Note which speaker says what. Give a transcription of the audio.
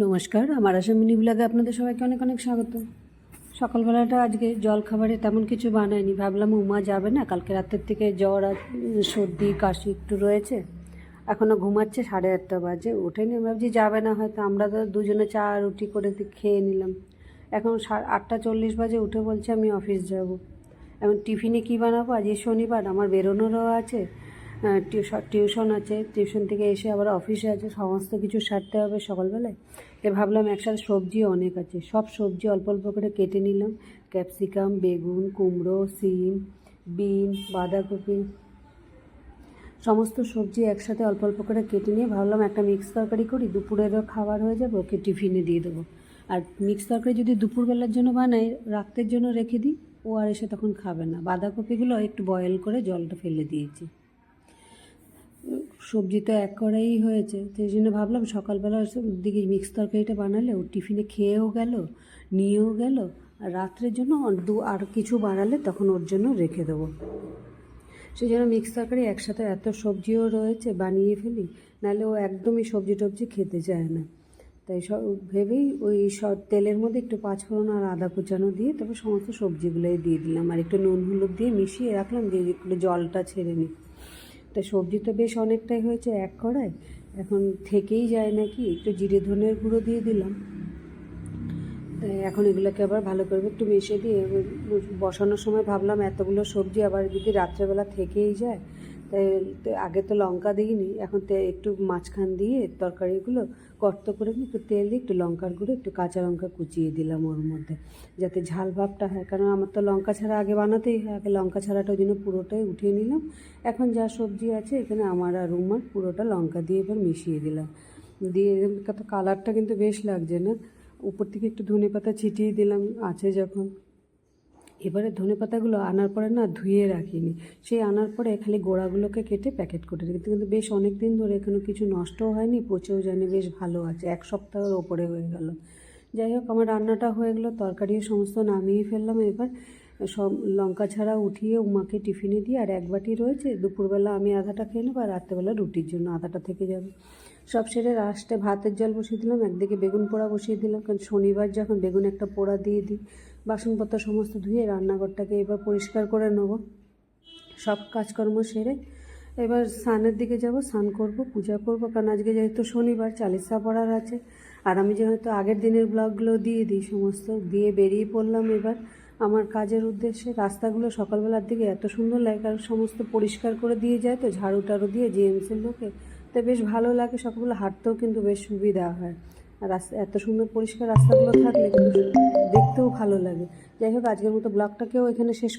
Speaker 1: নমস্কার, আমার আসাম মিনি ব্লগে আপনাদের সবাইকে অনেক অনেক স্বাগত। সকালবেলাটা আজকে জল খাবারে তেমন কিছু বানায়নি ভাবলাম উমা যাবে না, কালকে রাতের থেকে জ্বর আর সর্দি, কাশি একটু রয়েছে। এখনও ঘুমাচ্ছে সাড়ে আটটা বাজে ওঠেনি ভাবছি যাবে না হয়তো, আমরা তো দুজনে চা রুটি করে খেয়ে নিলাম। এখন আটটা চল্লিশ বাজে, উঠে বলছে আমি অফিস যাব। এখন টিফিনে কী বানাবো? আজকে শনিবার, আমার বেরোনোরও আছে টিউশন টিউশন আছে। টিউশন থেকে এসে আবার অফিসে আছে। সমস্ত কিছু সারতে হবে সকালবেলায়। এ ভাবলাম একসাথে সবজি অনেক আছে। সব সবজি অল্প অল্প করে কেটে নিলাম। ক্যাপসিকাম, বেগুন, কুমড়ো, সিম, বিন, বাঁধাকপি। সমস্ত সবজি একসাথে অল্প অল্প করে কেটে নিয়ে ভাবলাম একটা মিক্স তরকারি করি। দুপুরেরও খাবার হয়ে যাবে, ওকে টিফিনে দিয়ে দেবো। আর মিক্স তরকারি যদি দুপুরবেলার জন্য বানাই, রাত্রের জন্য রেখে দিই, ও আর এসে তখন খাবে না। বাঁধাকপিগুলো একটু বয়েল করে জলটা ফেলে দিয়েছি। সবজি তো এক কড়াই হয়েছে। সেই জন্য ভাবলাম সকালবেলা দিকে মিক্স তরকারিটা বানালে, ও টিফিনে খেয়েও গেল, নিয়েও গেল, আর রাত্রের জন্য দু আর কিছু বানালে তখন ওর জন্য রেখে দেবো। সেই জন্য মিক্স তরকারি একসাথে এত সবজিও রয়েছে, বানিয়ে ফেলি, নাহলে ও একদমই সবজি টবজি খেতে চায় না। তাই সব ভেবেই ওই সব তেলের মধ্যে একটু পাঁচফোড়ন আর আদা কুচানো দিয়ে তারপর সমস্ত সবজিগুলোই দিয়ে দিলাম। আর একটু নুন হলুদ দিয়ে মিশিয়ে রাখলাম যে একটু জলটা ছেড়ে নিই। তা সবজি তো বেশ অনেকটাই হয়েছে এক কড়ায় এখন থেকেই যায় নাকি? একটু জিরে ধনের গুঁড়ো দিয়ে দিলাম। তাই এখন এগুলোকে আবার ভালো করে একটু মিশিয়ে দিয়ে বসানোর সময় ভাবলাম এতগুলো সবজি আবার যদি রাত্রেবেলা থেকেই যায় তাই আগে তো লঙ্কা দিইনি, এখন তে একটু মাঝখান দিয়ে তরকারিগুলো কর্ত করে একটু তেল দিয়ে একটু লঙ্কার গুঁড়ো, একটু কাঁচা লঙ্কা কুচিয়ে দিলাম ওর মধ্যে, যাতে ঝাল ভাবটা হয়। কারণ আমার তো লঙ্কা ছাড়া আগে বানাতেই হয়, আগে লঙ্কা ছাড়াটা ওই জন্য পুরোটাই উঠিয়ে নিলাম। এখন যা সবজি আছে, এখানে আমার আর উমার পুরোটা লঙ্কা দিয়ে এবার মিশিয়ে দিলাম। দিয়ে কালারটা কিন্তু বেশ লাগছে না। উপর থেকে একটু ধনে পাতা ছিটিয়ে দিলাম, আছে যখন। এবারে ধনে পাতাগুলো আনার পরে না ধুয়ে রাখিনি। সেই আনার পরে খালি গোড়াগুলোকে কেটে প্যাকেট করে রেখেছি। কিন্তু বেশ অনেক দিন ধরে এখানে কিছু নষ্টও হয়নি, পচেও যায়নি, বেশ ভালো আছে। এক সপ্তাহের ওপরে হয়ে গেল। যাই হোক, আমার রান্নাটা হয়ে গেলো, তরকারিও সমস্ত নামিয়ে ফেললাম এবার। সব লঙ্কা ছাড়া উঠিয়ে উমাকে টিফিনে দিয়ে, আর এক বাটি রয়েছে, দুপুরবেলা আমি আধাটা খেয়ে নেব আর রাত্রেবেলা রুটির জন্য আধাটা থেকে যাবে। সব সেরে লাস্টে ভাতের জল বসিয়ে দিলাম, একদিকে বেগুন পোড়া বসিয়ে দিলাম, কারণ শনিবার যখন বেগুন একটা পোড়া দিয়ে দিই, বাসনপত্র সমস্ত ধুয়ে রান্নাঘরটাকে এবার পরিষ্কার করে নেব। সব কাজকর্ম সেরে এবার স্নানের দিকে যাব, স্নান করব, পূজা করব, কারণ আজকে যেহেতু শনিবার, চালিশা পড়ার আছে। আর আমি যেহেতু আগের দিনের ব্লগগুলো দিয়ে দিই, সমস্ত দিয়ে বেরিয়ে পড়লাম এবার। আমার কাজের উদ্দেশ্যে রাস্তাগুলো সকালবেলার দিকে এত সুন্দর লাগে, কারণ সমস্ত পরিষ্কার করে দিয়ে যায় তো, ঝাড়ু টাড়ু দিয়ে জিএমসির লোকে। তো বেশ ভালো লাগে, সকালবেলা হাঁটতেও কিন্তু বেশ সুবিধা হয়। আর রাস্তা এত সুন্দর পরিষ্কার রাস্তাগুলো থাকলে কিন্তু দেখতেও ভালো লাগে। যাই হোক, আজকের মতো ব্লগটাকেও এখানে শেষ